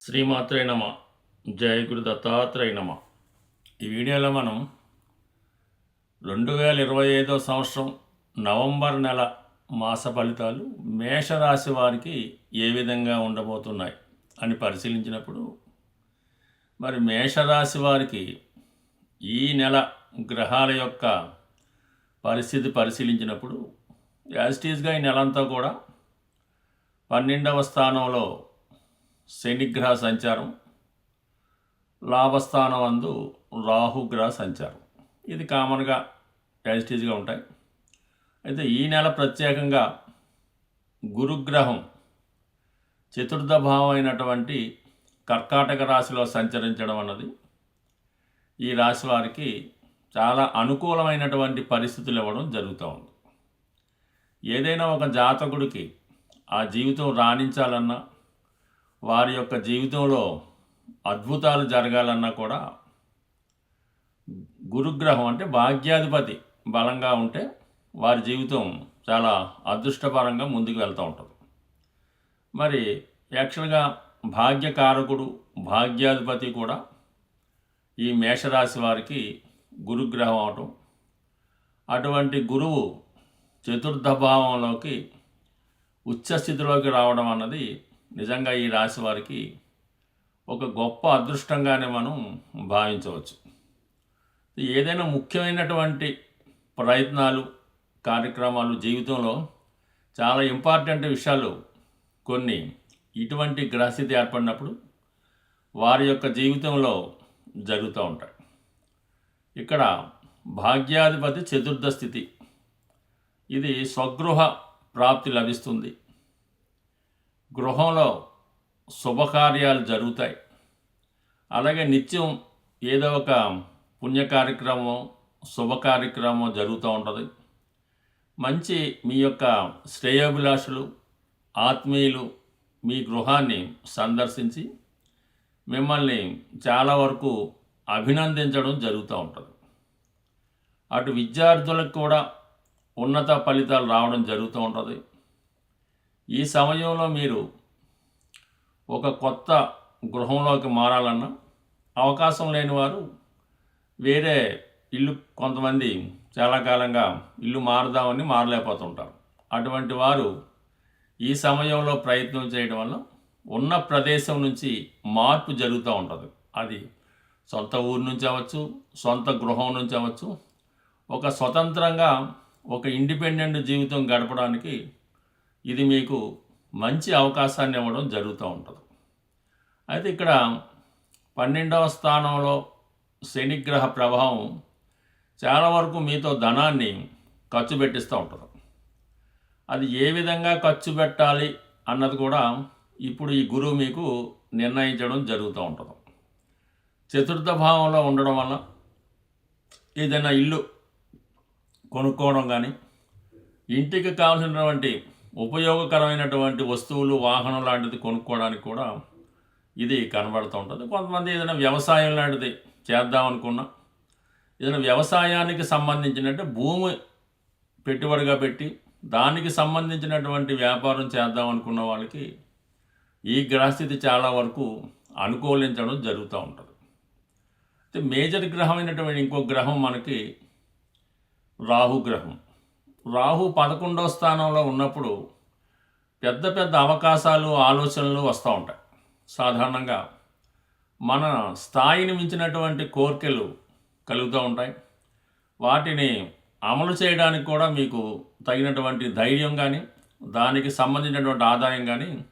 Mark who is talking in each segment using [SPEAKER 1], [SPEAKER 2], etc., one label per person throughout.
[SPEAKER 1] శ్రీమాత్రే నమ. జయ గురు దత్తాత్రేయ నమ. ఈ వీడియోలో మనం రెండు వేల ఇరవై ఐదో సంవత్సరం నవంబర్ నెల మాస ఫలితాలు మేషరాశి వారికి ఏ విధంగా ఉండబోతున్నాయి అని పరిశీలించినప్పుడు మరి మేషరాశి వారికి ఈ నెల గ్రహాల యొక్క పరిస్థితి పరిశీలించినప్పుడు యాజిటీజ్గా ఈ నెలంతా కూడా పన్నెండవ స్థానంలో శనిగ్రహ సంచారం లాభస్థానం అందు రాహుగ్రహ సంచారం. ఇది కామన్గా యాజిటీజ్గా ఉంటాయి. అయితే ఈ నెల ప్రత్యేకంగా గురుగ్రహం చతుర్థ భావం అయినటువంటి కర్కాటక రాశిలో సంచరించడం అన్నది ఈ రాశి వారికి చాలా అనుకూలమైనటువంటి పరిస్థితులు ఇవ్వడం జరుగుతూ ఉంది. ఏదైనా ఒక జాతకుడికి ఆ జీవితం రాణించాలన్నా వారి యొక్క జీవితంలో అద్భుతాలు జరగాలన్నా కూడా గురుగ్రహం అంటే భాగ్యాధిపతి బలంగా ఉంటే వారి జీవితం చాలా అదృష్టపరంగా ముందుకు వెళ్తూ ఉంటుంది. మరి యాక్చువల్గా భాగ్యకారకుడు భాగ్యాధిపతి కూడా ఈ మేషరాశి వారికి గురుగ్రహం అవటం అటువంటి గురువు చతుర్థ భావంలోకి ఉచ్చస్థితిలోకి రావడం అన్నది నిజంగా ఈ రాశి వారికి ఒక గొప్ప అదృష్టంగానే మనం భావించవచ్చు. ఏదైనా ముఖ్యమైనటువంటి ప్రయత్నాలు కార్యక్రమాలు జీవితంలో చాలా ఇంపార్టెంట్ విషయాలు కొన్ని ఇటువంటి గ్రహస్థితి ఏర్పడినప్పుడు వారి యొక్క జీవితంలో జరుగుతూ ఉంటాయి. ఇక్కడ భాగ్యాధిపతి చతుర్థ స్థితి. ఇది స్వగృహ ప్రాప్తి లభిస్తుంది. గృహంలో శుభకార్యాలు జరుగుతాయి. అలాగే నిత్యం ఏదో ఒక పుణ్య కార్యక్రమం శుభ కార్యక్రమం జరుగుతూ ఉంటుంది. మంచి మీ యొక్క శ్రేయోభిలాషులు ఆత్మీయులు మీ గృహాన్ని సందర్శించి మిమ్మల్ని చాలా వరకు అభినందించడం జరుగుతూ ఉంటుంది. అటు విద్యార్థులకు కూడా ఉన్నత ఫలితాలు రావడం జరుగుతూ ఉంటుంది. ఈ సమయంలో మీరు ఒక కొత్త గృహంలోకి మారాలన్నా అవకాశం లేని వారు వేరే ఇల్లు కొంతమంది చాలా కాలంగా ఇల్లు మారుదామని మారలేకపోతుంటారు. అటువంటి వారు ఈ సమయంలో ప్రయత్నం చేయడం వల్ల ఉన్న ప్రదేశం నుంచి మార్పు జరుగుతూ ఉంటుంది. అది సొంత ఊరు నుంచి అవ్వచ్చు సొంత గృహం నుంచి అవ్వచ్చు ఒక స్వతంత్రంగా ఒక ఇండిపెండెంట్ జీవితం గడపడానికి ఇది మీకు మంచి అవకాశాన్ని ఇవ్వడం జరుగుతూ ఉంటుంది. అయితే ఇక్కడ పన్నెండవ స్థానంలో శనిగ్రహ ప్రభావం చాలా వరకు మీతో ధనాన్ని ఖర్చు పెట్టిస్తూ ఉంటుంది. అది ఏ విధంగా ఖర్చు పెట్టాలి అన్నది కూడా ఇప్పుడు ఈ గురువు మీకు నిర్ణయించడం జరుగుతూ ఉంటుంది. చతుర్థ భావంలో ఉండడం వల్ల ఏదైనా ఇల్లు కొనుక్కోవడం కానీ ఇంటికి కావాల్సినటువంటి ఉపయోగకరమైనటువంటి వస్తువులు వాహనం లాంటిది కొనుక్కోవడానికి కూడా ఇది కనబడుతూ ఉంటుంది. కొంతమంది ఏదైనా వ్యవసాయం లాంటిది చేద్దాం అనుకున్నా ఏదైనా వ్యవసాయానికి సంబంధించినట్టు భూమి పెట్టుబడిగా పెట్టి దానికి సంబంధించినటువంటి వ్యాపారం చేద్దాం అనుకున్న వాళ్ళకి ఈ గ్రహస్థితి చాలా వరకు అనుకూలించడం జరుగుతూ ఉంటుంది. అయితే మేజర్ గ్రహమైనటువంటి ఇంకో గ్రహం మనకి రాహుగ్రహం. రాహు పదకొండవ స్థానంలో ఉన్నప్పుడు పెద్ద పెద్ద అవకాశాలు ఆలోచనలు వస్తూ ఉంటాయి. సాధారణంగా మన స్థాయిని మించినటువంటి కోరికలు కలుగుతూ ఉంటాయి. వాటిని అమలు చేయడానికి కూడా మీకు తగినటువంటి ధైర్యం కానీ దానికి సంబంధించినటువంటి ఆదాయం కానీ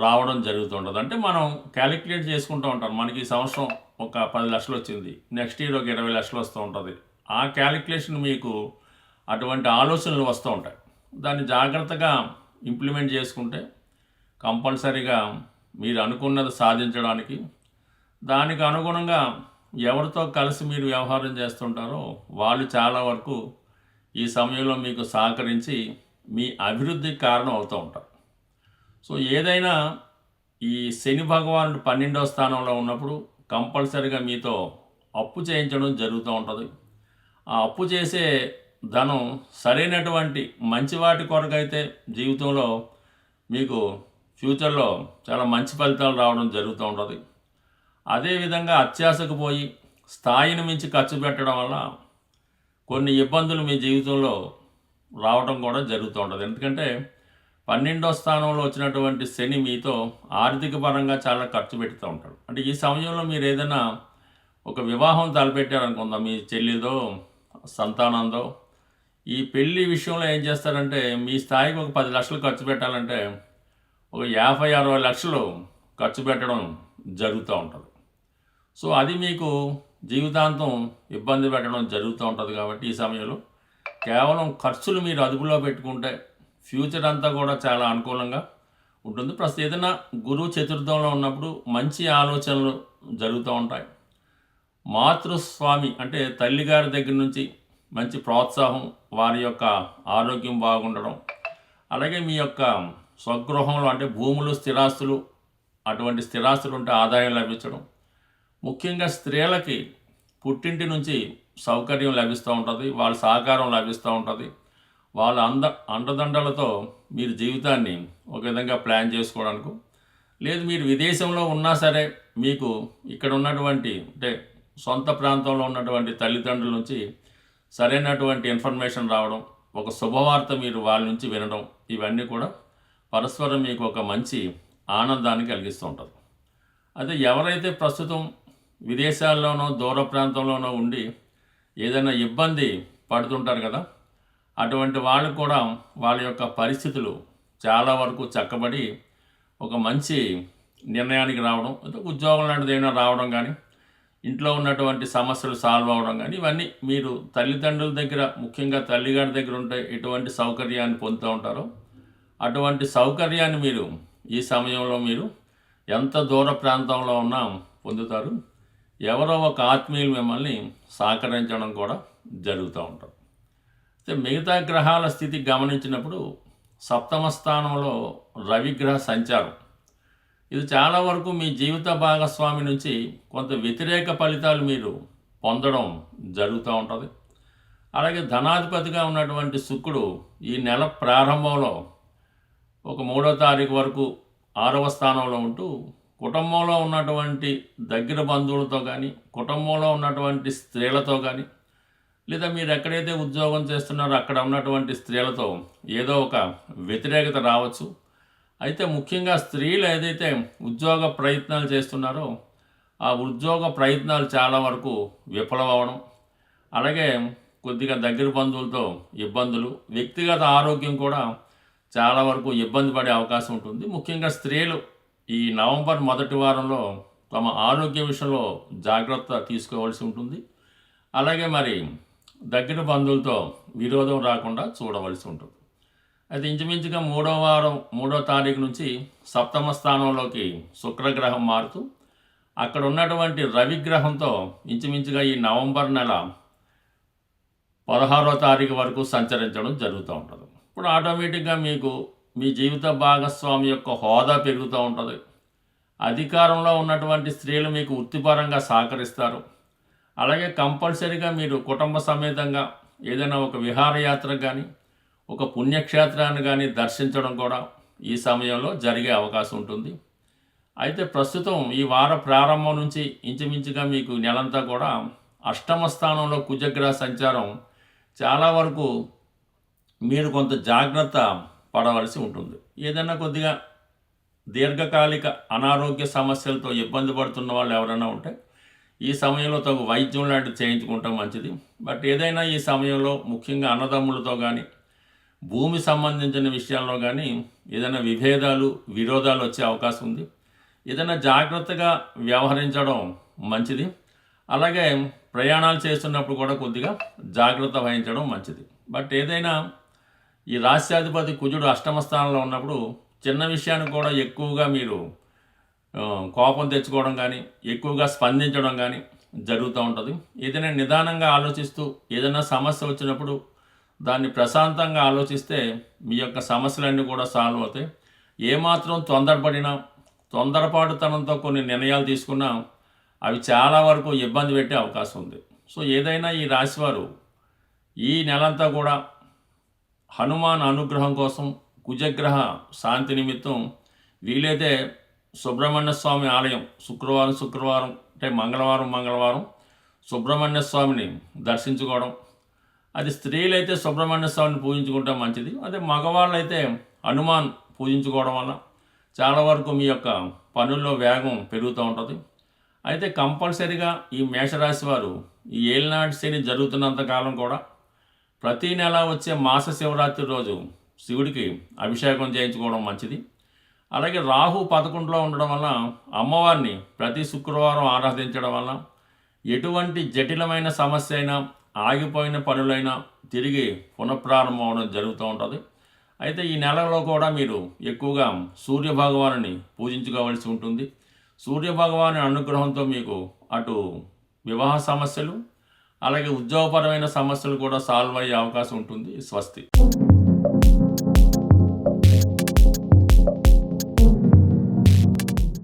[SPEAKER 1] రావడం జరుగుతుంటుంది అంటే మనం క్యాలిక్యులేట్ చేసుకుంటూ ఉంటాం. మనకి ఈ సంవత్సరం ఒక పది లక్షలు వచ్చింది. నెక్స్ట్ ఇయర్ ఒక ఇరవై లక్షలు వస్తూ ఉంటుంది. ఆ క్యాలిక్యులేషన్ మీకు అటువంటి ఆలోచనలు వస్తూ ఉంటాయి. దాన్ని జాగ్రత్తగా ఇంప్లిమెంట్ చేసుకుంటే కంపల్సరీగా మీరు అనుకున్నది సాధించడానికి దానికి అనుగుణంగా ఎవరితో కలిసి మీరు వ్యవహారం చేస్తుంటారో వాళ్ళు చాలా వరకు ఈ సమయంలో మీకు సహకరించి మీ అభివృద్ధికి కారణం అవుతూ ఉంటారు. సో ఏదైనా ఈ శని భగవానుడు పన్నెండవ స్థానంలో ఉన్నప్పుడు కంపల్సరిగా మీతో అప్పు చేయించడం జరుగుతూ ఉంటుంది. ఆ అప్పు చేసే ధనం సరైనటువంటి మంచి వాటి కొరకైతే జీవితంలో మీకు ఫ్యూచర్లో చాలా మంచి ఫలితాలు రావడం జరుగుతూ ఉంటుంది. అదేవిధంగా అత్యాశకు పోయి స్థాయిని మించి ఖర్చు పెట్టడం వల్ల కొన్ని ఇబ్బందులు మీ జీవితంలో రావడం కూడా జరుగుతూ ఉంటుంది. ఎందుకంటే పన్నెండో స్థానంలో వచ్చినటువంటి శని మీతో ఆర్థిక పరంగా చాలా ఖర్చు పెడుతూ ఉంటాడు. అంటే ఈ సమయంలో మీరు ఏదైనా ఒక వివాహం తలపెట్టారనుకుందాం. మీ చెల్లిదో సంతానందో ఈ పెళ్ళి విషయంలో ఏం చేస్తారంటే మీ స్థాయికి ఒక పది లక్షలు ఖర్చు పెట్టాలంటే ఒక యాభై అరవై లక్షలు ఖర్చు పెట్టడం జరుగుతూ ఉంటుంది. సో అది మీకు జీవితాంతం ఇబ్బంది పెట్టడం జరుగుతూ ఉంటుంది కాబట్టి ఈ సమయంలో కేవలం ఖర్చులు మీరు అదుపులో పెట్టుకుంటే ఫ్యూచర్ అంతా కూడా చాలా అనుకూలంగా ఉంటుంది. ప్రస్తుతం ఏదైనా గురువు చతుర్థంలో ఉన్నప్పుడు మంచి ఆలోచనలు జరుగుతూ ఉంటాయి. మాతృస్వామి అంటే తల్లిగారి దగ్గర నుంచి మంచి ప్రోత్సాహం వారి యొక్క ఆరోగ్యం బాగుండడం అలాగే మీ యొక్క స్వగృహంలో అంటే భూములు స్థిరాస్తులు అటువంటి స్థిరాస్తులు ఉంటే ఆదాయం లభించడం. ముఖ్యంగా స్త్రీలకి పుట్టింటి నుంచి సౌకర్యం లభిస్తూ ఉంటుంది వాళ్ళ సహకారం లభిస్తూ ఉంటుంది. వాళ్ళ అంద అండదండలతో మీరు జీవితాన్ని ఒక విధంగా ప్లాన్ చేసుకోవడానికి లేదు మీరు విదేశంలో ఉన్నా సరే మీకు ఇక్కడ ఉన్నటువంటి అంటే సొంత ప్రాంతంలో ఉన్నటువంటి తల్లిదండ్రుల నుంచి సరైనటువంటి ఇన్ఫర్మేషన్ రావడం ఒక శుభవార్త మీరు వాళ్ళ నుంచి వినడం ఇవన్నీ కూడా పరస్పరం మీకు ఒక మంచి ఆనందాన్ని కలిగిస్తూ ఉంటుంది. అయితే ఎవరైతే ప్రస్తుతం విదేశాల్లోనో దూర ప్రాంతంలోనో ఉండి ఏదైనా ఇబ్బంది పడుతుంటారు కదా అటువంటి వాళ్ళు కూడా వాళ్ళ యొక్క పరిస్థితులు చాలా వరకు చక్కబడి ఒక మంచి నిర్ణయానికి రావడం ఉద్యోగం లాంటిది ఏమైనా రావడం కానీ ఇంట్లో ఉన్నటువంటి సమస్యలు సాల్వ్ అవ్వడం కానీ ఇవన్నీ మీరు తల్లిదండ్రుల దగ్గర ముఖ్యంగా తల్లిగారి దగ్గర ఉంటే ఎటువంటి సౌకర్యాన్ని పొందుతూ ఉంటారో అటువంటి సౌకర్యాన్ని మీరు ఈ సమయంలో మీరు ఎంత దూర ప్రాంతంలో ఉన్నా పొందుతారు. ఎవరో ఒక ఆత్మీయులు మిమ్మల్ని సహకరించడం కూడా జరుగుతూ ఉంటారు. అయితే మిగతా గ్రహాల స్థితి గమనించినప్పుడు సప్తమ స్థానంలో రవిగ్రహ సంచారం ఇది చాలా వరకు మీ జీవిత భాగస్వామి నుంచి కొంత వ్యతిరేక ఫలితాలు మీరు పొందడం జరుగుతూ ఉంటుంది. అలాగే ధనాధిపతిగా ఉన్నటువంటి శుక్రుడు ఈ నెల ప్రారంభంలో ఒక మూడో తారీఖు వరకు ఆరవ స్థానంలో ఉంటూ కుటుంబంలో ఉన్నటువంటి దగ్గర బంధువులతో కానీ కుటుంబంలో ఉన్నటువంటి స్త్రీలతో కానీ లేదా మీరు ఎక్కడైతే ఉద్యోగం చేస్తున్నారో అక్కడ ఉన్నటువంటి స్త్రీలతో ఏదో ఒక వ్యతిరేకత రావచ్చు. అయితే ముఖ్యంగా స్త్రీలు ఏదైతే ఉద్యోగ ప్రయత్నాలు చేస్తున్నారో ఆ ఉద్యోగ ప్రయత్నాలు చాలా వరకు విఫలమవడం అలాగే కొద్దిగా దగ్గర బంధువులతో ఇబ్బందులు వ్యక్తిగత ఆరోగ్యం కూడా చాలా వరకు ఇబ్బంది పడే అవకాశం ఉంటుంది. ముఖ్యంగా స్త్రీలు ఈ నవంబర్ మొదటి వారంలో తమ ఆరోగ్య విషయంలో జాగ్రత్త తీసుకోవాల్సి ఉంటుంది. అలాగే మరి దగ్గర బంధువులతో విరోధం రాకుండా చూడవలసి ఉంటుంది. అయితే ఇంచుమించుగా మూడో వారం మూడో తారీఖు నుంచి సప్తమ స్థానంలోకి శుక్రగ్రహం మారుతూ అక్కడ ఉన్నటువంటి రవిగ్రహంతో ఇంచుమించుగా ఈ నవంబర్ నెల పదహారో తారీఖు వరకు సంచరించడం జరుగుతూ ఉంటుంది. ఇప్పుడు ఆటోమేటిక్గా మీకు మీ జీవిత భాగస్వామి యొక్క హోదా పెరుగుతూ ఉంటుంది. అధికారంలో ఉన్నటువంటి స్త్రీలు మీకు వృత్తిపరంగా సహకరిస్తారు. అలాగే కంపల్సరీగా మీరు కుటుంబ సమేతంగా ఏదైనా ఒక విహారయాత్ర కానీ ఒక పుణ్యక్షేత్రాన్ని కానీ దర్శించడం కూడా ఈ సమయంలో జరిగే అవకాశం ఉంటుంది. అయితే ప్రస్తుతం ఈ వార ప్రారంభం నుంచి ఇంచుమించుగా మీకు నెలంతా కూడా అష్టమ స్థానంలో కుజగ్రహ సంచారం చాలా వరకు మీరు కొంత జాగ్రత్త పడవలసి ఉంటుంది. ఏదైనా కొద్దిగా దీర్ఘకాలిక అనారోగ్య సమస్యలతో ఇబ్బంది పడుతున్న వాళ్ళు ఎవరైనా ఉంటే ఈ సమయంలో తగు వైద్యం లాంటివి చేయించుకుంటాం మంచిది. బట్ ఏదైనా ఈ సమయంలో ముఖ్యంగా అన్నదమ్ములతో కానీ భూమి సంబంధించిన విషయాల్లో కానీ ఏదైనా విభేదాలు విరోధాలు వచ్చే అవకాశం ఉంది. ఏదైనా జాగ్రత్తగా వ్యవహరించడం మంచిది. అలాగే ప్రయాణాలు చేస్తున్నప్పుడు కూడా కొద్దిగా జాగ్రత్త వహించడం మంచిది. బట్ ఏదైనా ఈ రాష్ట్రాధిపతి కుజుడు అష్టమ స్థానంలో ఉన్నప్పుడు చిన్న విషయానికి కూడా ఎక్కువగా మీరు కోపం తెచ్చుకోవడం కానీ ఎక్కువగా స్పందించడం కానీ జరుగుతూ ఉంటుంది. ఏదైనా నిదానంగా ఆలోచిస్తూ ఏదైనా సమస్య వచ్చినప్పుడు దాన్ని ప్రశాంతంగా ఆలోచిస్తే మీ యొక్క సమస్యలన్నీ కూడా సాల్వ్ అవుతాయి. ఏమాత్రం తొందరపడినా తొందరపాటుతనంతో కొన్ని నిర్ణయాలు తీసుకున్నా అవి చాలా వరకు ఇబ్బంది పెట్టే అవకాశం ఉంది. సో ఏదైనా ఈ రాశివారు ఈ నెలంతా కూడా హనుమాన్ అనుగ్రహం కోసం కుజగ్రహ శాంతి నిమిత్తం వీలైతే సుబ్రహ్మణ్య స్వామి ఆలయం శుక్రవారం శుక్రవారం అంటే మంగళవారం మంగళవారం సుబ్రహ్మణ్య స్వామిని దర్శించుకోవడం అది స్త్రీలైతే సుబ్రహ్మణ్య స్వామిని పూజించుకుంటే మంచిది. అదే మగవాళ్ళైతే హనుమాన్ పూజించుకోవడం వల్ల చాలా వరకు మీ యొక్క పనుల్లో వేగం పెరుగుతూ ఉంటుంది. అయితే కంపల్సరీగా ఈ మేషరాశి వారు ఈ ఏలినాటి శని జరుగుతున్నంత కాలం కూడా ప్రతి నెల వచ్చే మాస శివరాత్రి రోజు శివుడికి అభిషేకం చేయించుకోవడం మంచిది. అలాగే రాహు పదకొండులో ఉండడం వల్ల అమ్మవారిని ప్రతి శుక్రవారం ఆరాధించడం వల్ల ఎటువంటి జటిలమైన సమస్య అయినా ఆగిపోయిన పనులైనా తిరిగి పునఃప్రారంభం అవడం జరుగుతూ ఉంటుంది. అయితే ఈ నెలలో కూడా మీరు ఎక్కువగా సూర్య భగవానుని పూజించుకోవాల్సి ఉంటుంది. సూర్య భగవాని అనుగ్రహంతో మీకు అటు వివాహ సమస్యలు అలాగే ఉద్యోగపరమైన సమస్యలు కూడా సాల్వ్ అయ్యే అవకాశం ఉంటుంది. స్వస్తి.